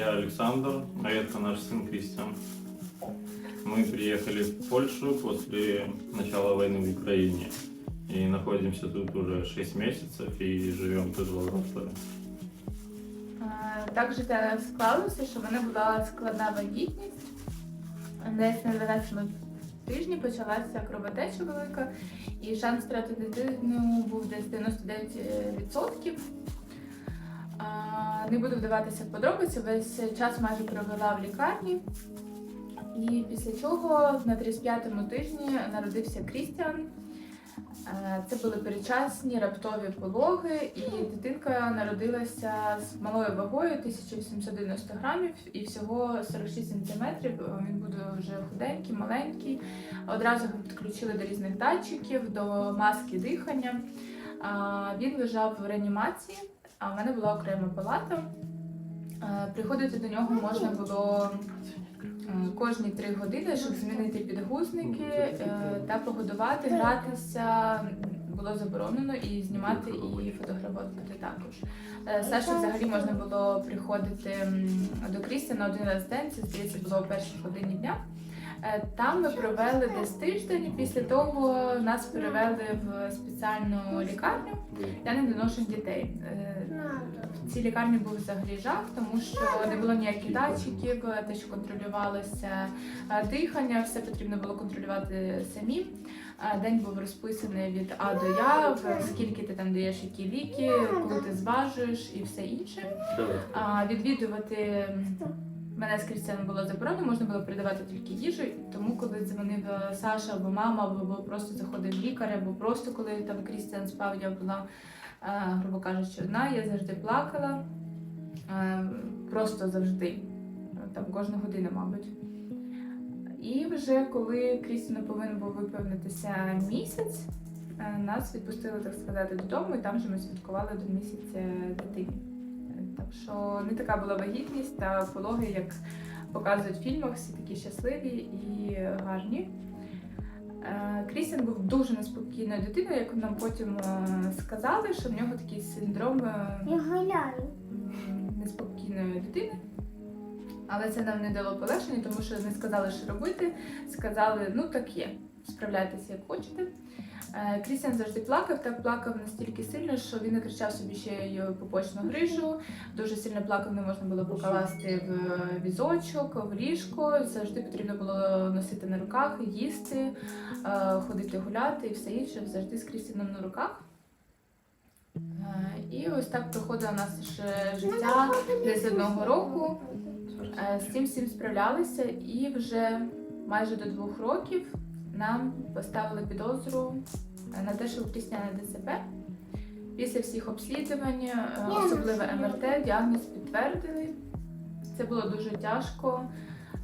Александр, а это наш сын Кристиан. Мы приехали в Польшу после начала войны в Украине. И находимся тут уже 6 месяцев и живем тут в Вроцлаве. Е, Так же те склалося, що в мене була складна вагітність. Десь на 12 тижні почалася кровотеча велика, і шанс втратити дитину був десь 99%. Не буду вдаватися в подробиці, весь час майже провела в лікарні. І після чого на 35-му тижні народився Крістіан. Е, Це були передчасні раптові пологи, і дитинка народилася з малою вагою 1890 грамів і всього 46 сантиметрів. Він буде вже худенький, маленький. Одразу його підключили до різних датчиків, до маски дихання. Він лежав в реанімації, а в мене була окрема палата. Е, Приходити до нього можна було е, кожні три години, щоб змінити підгузники е, та погодувати, гратися було заборонено і знімати і фотографувати також. Сашу взагалі можна було приходити до Крістіна один раз в день, це здається було о першій годині дня. Е, Там ми провели десь тиждень. Після того нас перевели в спеціальну лікарню для недоношень дітей. Е, в цій лікарні був взагалі жах, тому що не було ніяких датчиків, те, що контролювалося е, дихання, все потрібно було контролювати самі. День був розписаний від А до Я, скільки ти там даєш які ліки, коли ти зважуєш і все інше. Відвідувати мене з Крістіаном було заборонено, можна було передавати тільки їжу. Тому коли дзвонив е, Саша або мама, або просто заходив лікар, або просто коли там Крістіан спав, я була, е, грубо кажучи, одна, я завжди плакала. Е, Просто завжди. Там кожну годину, мабуть. І вже коли Крістіну повинен був виповнитися місяць, нас відпустили, так сказати, додому, і там вже ми святкували до місяця дитині. Що не така була вагітність та пологи, як показують в фільмах, всі такі щасливі і гарні. Е, Крістіан був дуже неспокійною дитиною, як нам потім е, сказали, що в нього такий синдром е, неспокійної дитини. Але це нам не дало полегшення, тому що не сказали, що робити. Сказали, ну так є, справляйтеся як хочете. Е, Крістіан завжди плакав, так плакав настільки сильно, що він накричав собі ще й попочну грижу. Дуже сильно плакав, не можна було покласти в візочок, в ліжко. Завжди потрібно було носити на руках, їсти, е, ходити гуляти і все інше завжди з Крістіном на руках. Е, І ось так проходило наше життя десь одного року. Е, З цим всім справлялися, і вже майже до двох років нам поставили підозру е, на те, що Крістіана ДЦП. Після всіх обслідувань, е, особливо МРТ, діагноз підтвердили. Це було дуже тяжко,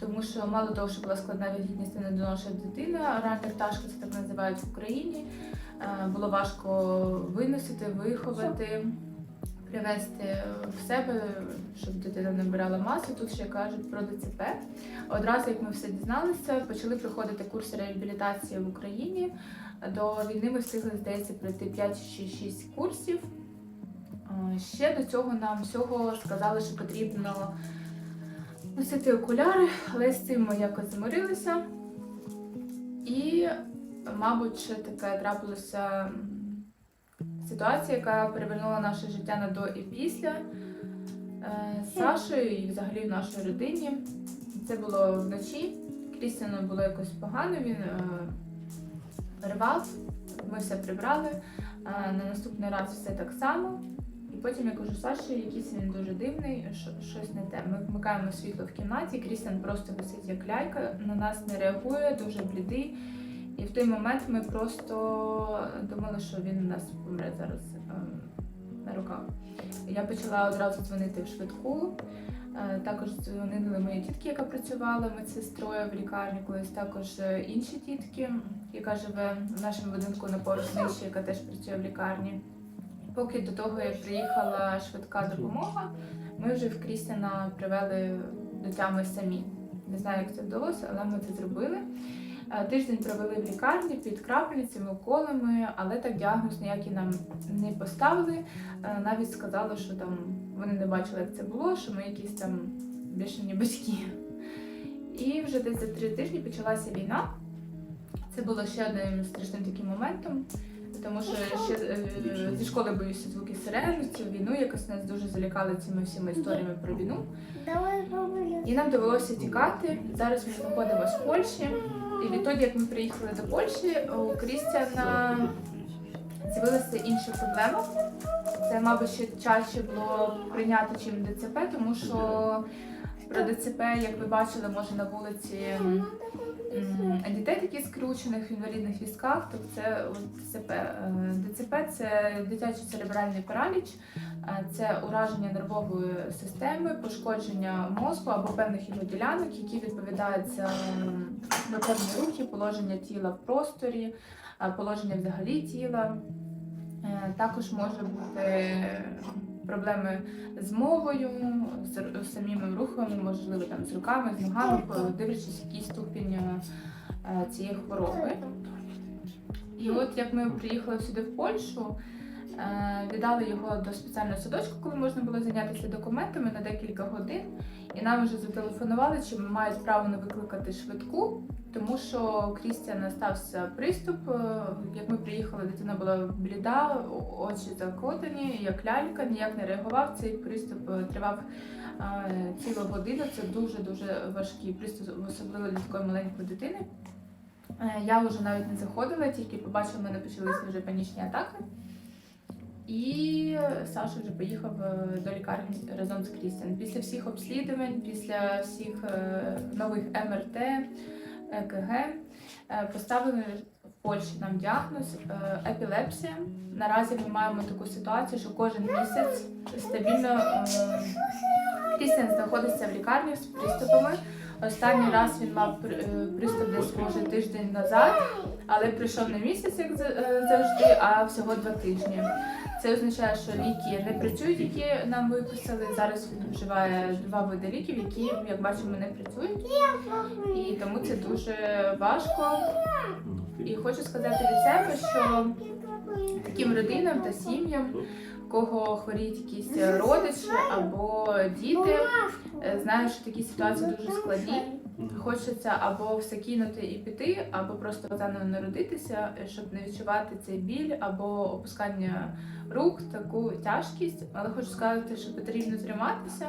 тому що мало того, що була складна вагітність і недоношена дитина, рання пташка це так називають в Україні. Е, Було важко виносити, виховати, привести в себе, щоб дитина набирала масу. Тут ще кажуть про ДЦП. Одразу, як ми все дізналися, почали проходити курси реабілітації в Україні. До війни ми встигли, здається, пройти 5 чи 6 курсів. Ще до цього нам всього сказали, що потрібно носити окуляри, але з цим ми якось замирилися. І, мабуть, ще таке трапилося ситуація, яка перевернула наше життя на до і після е, з Сашою і взагалі в нашій родині. Це було вночі. Крістіану було якось погано, він е, рвав, ми все прибрали. Е, на наступний раз все так само. І потім я кажу, Саші, якийсь він дуже дивний, що- щось не те. Ми вмикаємо світло в кімнаті, Крістіан просто висить як лялька, на нас не реагує, дуже блідий. І в той момент ми просто думали, що він у нас помре зараз ем, на руках. Я почала одразу дзвонити в швидку. Е, Також дзвонили мої тітки, яка працювала медсестрою в лікарні, колись також е, інші тітки, яка живе в нашому будинку на поруч яка теж працює в лікарні. Поки до того, як приїхала швидка допомога, ми вже в Крістіна привели до тями самі. Не знаю, як це вдалося, але ми це зробили. Е, Тиждень провели в лікарні під крапельницями, уколами, але так діагноз ніякий нам не поставили. Е, Навіть сказали, що там вони не бачили, як це було, що ми якісь там бішені батьки. І вже десь за три тижні почалася війна. Це було ще одним страшним таким моментом, тому що ще е, зі школи боюся звуки сирен, цю війну якось нас дуже залякали цими всіма історіями про війну. І нам довелося тікати. Зараз ми знаходимося в Польщі. І відтоді, як ми приїхали до Польщі, у Крістіана з'явилася інша проблема. Це, мабуть, ще чаще було прийняти, чим ДЦП, тому що про ДЦП, як ви бачили, може на вулиці м, дітей таких скручених в інвалідних візках, то це ДЦП. Е, ДЦП це дитячий церебральний параліч, це ураження нервової системи, пошкодження мозку або певних його ділянок, які відповідають за певні рухи, положення тіла в просторі, положення взагалі тіла. Е, Також може бути проблеми з мовою, з самими рухами, можливо, там з руками, з ногами, дивлячись, який ступінь е, е, цієї хвороби. І от як ми приїхали сюди в Польщу, віддали його до спеціального садочку, коли можна було зайнятися документами на декілька годин. І нам вже зателефонували, чи мають право не викликати швидку, тому що у Крістіана стався приступ. е, Як ми приїхали, дитина була бліда, очі закотані, як лялька, ніяк не реагував. Цей приступ е, тривав е, цілу годину. Це дуже дуже важкий приступ, особливо для такої маленької дитини. Е, Я вже навіть не заходила, тільки побачила, в мене почалися вже панічні атаки. І Саша вже поїхав е, до лікарні разом з Крістіан. Після всіх обслідувань, після всіх е, нових МРТ, ЕКГ е, поставили в Польщі нам діагноз епілепсія. Наразі ми маємо таку ситуацію, що кожен місяць стабільно Крістіан знаходиться в лікарні з приступами. Останній раз він мав при- приступ десь може тиждень назад, але прийшов не місяць, як за- завжди, а всього два тижні. Це означає, що ліки не працюють, які нам виписали. Зараз він вживає два види ліків, які, як бачимо, не працюють. І тому це дуже важко. І хочу сказати від себе, що таким родинам та сім'ям, кого хворіють якісь родичі або діти, е, знаю, що такі ситуації дуже складні. Хочеться або все кинути і піти, або просто заново народитися, щоб не відчувати цей біль або опускання рук, таку тяжкість. Але хочу сказати, що потрібно триматися.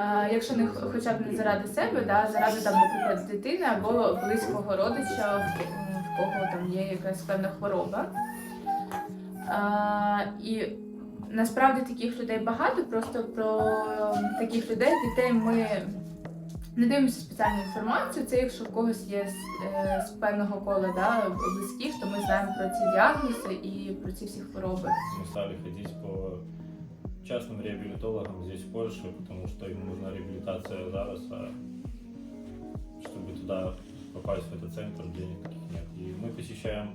Е, Якщо не хоча б не заради себе, да, заради там, наприклад, дитини або близького родича, в кого там є якась певна хвороба. Е, І насправді таких людей багато, просто про таких людей, дітей ми не дивимося спеціальну інформацію. Це якщо в когось є з, е, з певного кола да, близьких, то ми знаємо про ці діагнози і про ці всі хвороби. Мы стали ходить по частным реабилитологам здесь, в Польше, потому что им нужна реабилитация зараз, а чтобы туда попасть в этот центр, денег таких нет. И мы посещаем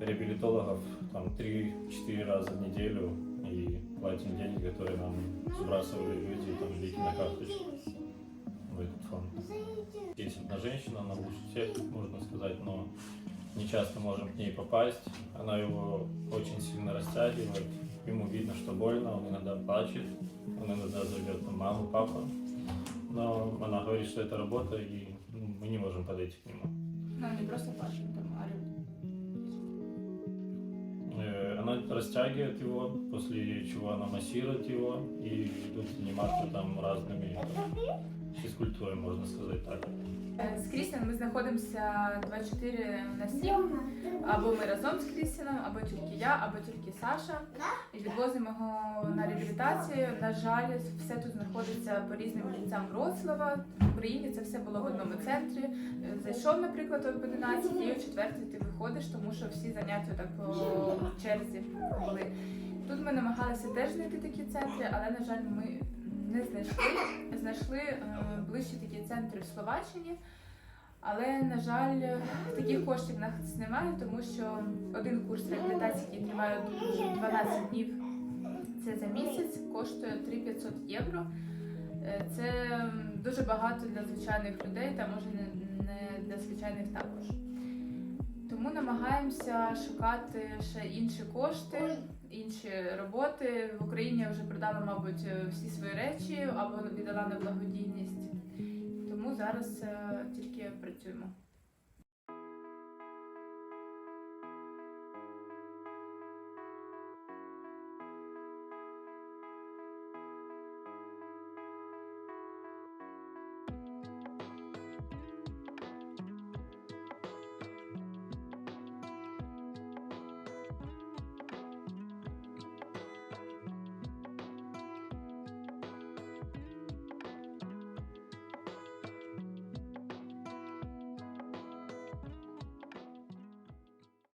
реабилитологов там 3-4 раза в неделю и платим деньги, которые нам сбрасывали люди, там, лики на карточку в этот фонд. Есть одна женщина, она лучше всех, можно сказать, но не часто можем к ней попасть. Она его очень сильно растягивает. Ему видно, что больно, он иногда плачет, он иногда зовет там, маму, папу. Но она говорит, что это работа, и мы не можем подойти к нему. Ну, не просто бачимо Растягивает его, после чего она массирует его и идут заниматься там разными там, физкультурой, можно сказать так. Е, З Крістіном ми знаходимося 24 на 7. Або ми разом з Крістіном, або тільки я, або тільки Саша. І відвозимо його на реабілітацію. На жаль, все тут знаходиться по різним кінцям Вроцлава. В Україні це все було в одному центрі. Е, Зайшов, наприклад, об 11 і о 4 ти виходиш, тому що всі заняття так по черзі були. Тут ми намагалися теж знайти такі центри, але, на жаль, ми не знайшли. Знайшли е, ближчі такі центри в Словаччині. Але, на жаль, таких коштів нас немає, тому що один курс реабілітації, який триває 12 днів, це за місяць, коштує 3500 євро. Е, Це дуже багато для звичайних людей, та може не для звичайних також. Тому намагаємося шукати ще інші кошти, інші роботи. В Україні я вже продала, мабуть, всі свої речі або віддала на благодійність. Тому зараз е, тільки працюємо.